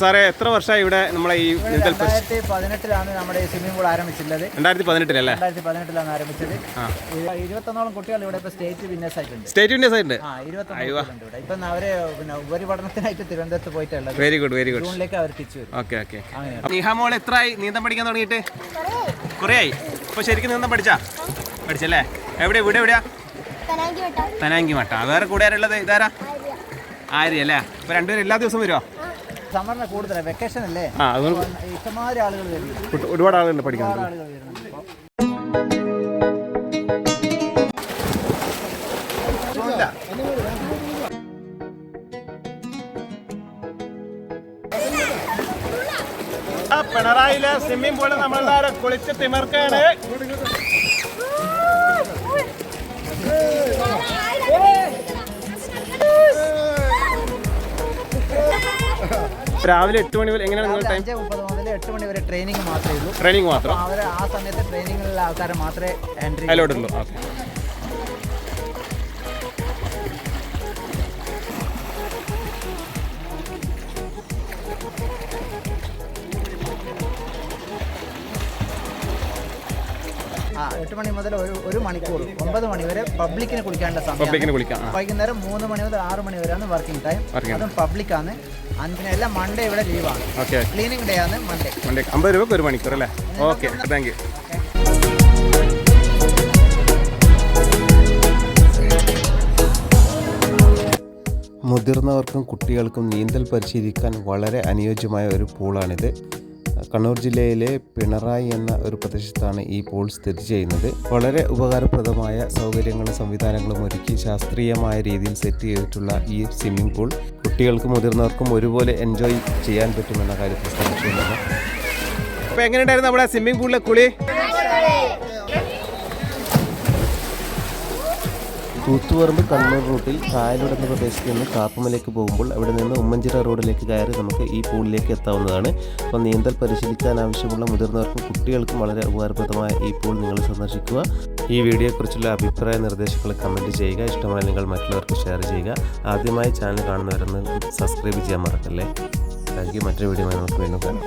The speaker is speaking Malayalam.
സാറേ എത്ര വർഷമായി ഇവിടെ നമ്മളെ ഈ നീന്തൽ രണ്ടായിരത്തി പതിനെട്ടിലാണ് നമ്മുടെ ഈ സ്വിമ്മിംഗ് പൂൾ ആരംഭിച്ചിട്ടുള്ളത്. രണ്ടായിരത്തി പതിനെട്ടിലല്ലേ രണ്ടായിരത്തി പതിനെട്ടിലാണ് ആരംഭിച്ചത് ഇരു- ഇരുപത്തൊന്നോളം കുട്ടികൾ ഇവിടെ ഇപ്പോൾ സ്റ്റേറ്റ് വിന്നേഴ്സ് ആയിട്ടുണ്ട്. സ്റ്റേറ്റ് വിന്നേഴ്സ് ആയിട്ടുണ്ട്? ആ ഇരുപത്തൊന്ന് ഇവിടെ. ഇപ്പം അവർ പിന്നെ ഉപരിപഠനത്തിനായിട്ട് തിരുവനന്തപുരത്ത് പോയിട്ടുള്ളത്. വെരി ഗുഡ് വെരി ഗുഡ് ജൂണിലേക്ക് അവർ തിരിച്ചു വരും. ഓക്കെ ഓക്കെ നിഹാമോൾ എത്രയായി നീന്തം പഠിക്കാൻ തുടങ്ങിയിട്ട്? ആയി ഇപ്പോൾ ശരിക്കും നീന്തം പഠിച്ചാ? പഠിച്ചല്ലേ? എവിടെ ഇവിടെ എവിടെയാ? തനാങ്കി മട്ട വേറെ കൂടെ ആരുള്ളത്? ഇതാരാ? ആര്യ. അല്ലേ? ഇപ്പൊ രണ്ടുപേരും എല്ലാ ദിവസവും വരുമോ സമ്മറിന് കൂടുതലാണ് വെക്കേഷൻ അല്ലേ? ഇഷ്ടംമാതിരി ആളുകൾ വരുന്നുണ്ട്. ഒരു- ഒരുപാട് ആളുകൾ പഠിക്കാൻ. ആളുകൾ വരുന്നുണ്ട് പിണറായിലെ സ്വിമ്മിംഗ് പൂളിൽ നമ്മൾ കുളിച്ച് തിമർക്കാണ്. രാവിലെ എട്ട് മണി വരെ എങ്ങനെയാണ് നിങ്ങൾ ടൈം അഞ്ച് മുപ്പത് മുതൽ എട്ട് മണി വരെ ട്രെയിനിങ് മാത്രമേ ഉള്ളൂ. ട്രെയിനിങ് മാത്രം. അവർ ആ സമയത്ത് ട്രെയിനിങ്ങിലുള്ള ആൾക്കാരെ മാത്രമേ എൻട്രി അലോട്ടുള്ളൂ ഓക്കെ ആ എട്ട് മണി മുതൽ ഒരു ഒരു മണിക്കൂർ ഒമ്പത് മണി വരെ പബ്ലിക്കിന് കുളിക്കാനുള്ള സമയം പബ്ലിക്കിന് കുളിക്കാം ആ. വൈകുന്നേരം മൂന്ന് മണി മുതൽ ആറ് മണി വരെയാണ് വർക്കിംഗ് ടൈം. Working അതും പബ്ലിക്കാണ്. പിന്നെ എല്ലാം മൺഡേ ഇവിടെ ലീവാണ്. ഓക്കെ. ക്ലീനിങ് ഡേ ആണ് മൺഡേ. വണ്ടി അമ്പത് രൂപക്ക് ഒരു മണിക്കൂർ അല്ലേ? Okay thank you. മുതിർന്നവർക്കും കുട്ടികൾക്കും നീന്തൽ പരിശീലിക്കാൻ വളരെ അനുയോജ്യമായ ഒരു പൂളാണിത്. കണ്ണൂർ ജില്ലയിലെ പിണറായി എന്ന ഒരു പ്രദേശത്താണ് ഈ പൂൾ സ്ഥിതി ചെയ്യുന്നത്. വളരെ ഉപകാരപ്രദമായ സൗകര്യങ്ങളും സംവിധാനങ്ങളും ഒരുക്കി ശാസ്ത്രീയമായ രീതിയിൽ സെറ്റ് ചെയ്തിട്ടുള്ള ഈ സ്വിമ്മിംഗ് പൂൾ കുട്ടികൾക്കും മുതിർന്നവർക്കും ഒരുപോലെ എൻജോയ് ചെയ്യാൻ പറ്റുമെന്ന കാര്യത്തിൽ സംശയമില്ല അപ്പൊ എങ്ങനെയുണ്ടായിരുന്നു നമ്മുടെ സ്വിമ്മിംഗ് പൂളിലെ കുളി? കൂത്തുപറമ്പ് കണ്ണൂർ റൂട്ടിൽ കായലോട് എന്ന പ്രദേശത്ത് നിന്ന് കാപ്പമലേക്ക് പോകുമ്പോൾ അവിടെ നിന്ന് ഉമ്മഞ്ചിറ റോഡിലേക്ക് കയറി നമുക്ക് ഈ പൂളിലേക്ക് എത്താവുന്നതാണ്. അപ്പോൾ നീന്തൽ പരിശീലിക്കാൻ ആവശ്യമുള്ള മുതിർന്നവർക്കും കുട്ടികൾക്കും വളരെ ഉപകാരപ്രദമായ ഈ പൂൾ നിങ്ങൾ സന്ദർശിക്കുക. ഈ വീഡിയോയെക്കുറിച്ചുള്ള അഭിപ്രായ നിർദ്ദേശങ്ങൾ കമന്റ് ചെയ്യുക. ഇഷ്ടമായ നിങ്ങൾ മറ്റുള്ളവർക്ക് ഷെയർ ചെയ്യുക. ആദ്യമായി ചാനൽ കാണുന്നവരൊന്ന് സബ്സ്ക്രൈബ് ചെയ്യാൻ മറക്കല്ലേ? Thank you. മറ്റൊരു വീഡിയോ നമുക്ക് വീണ്ടും കാണാം.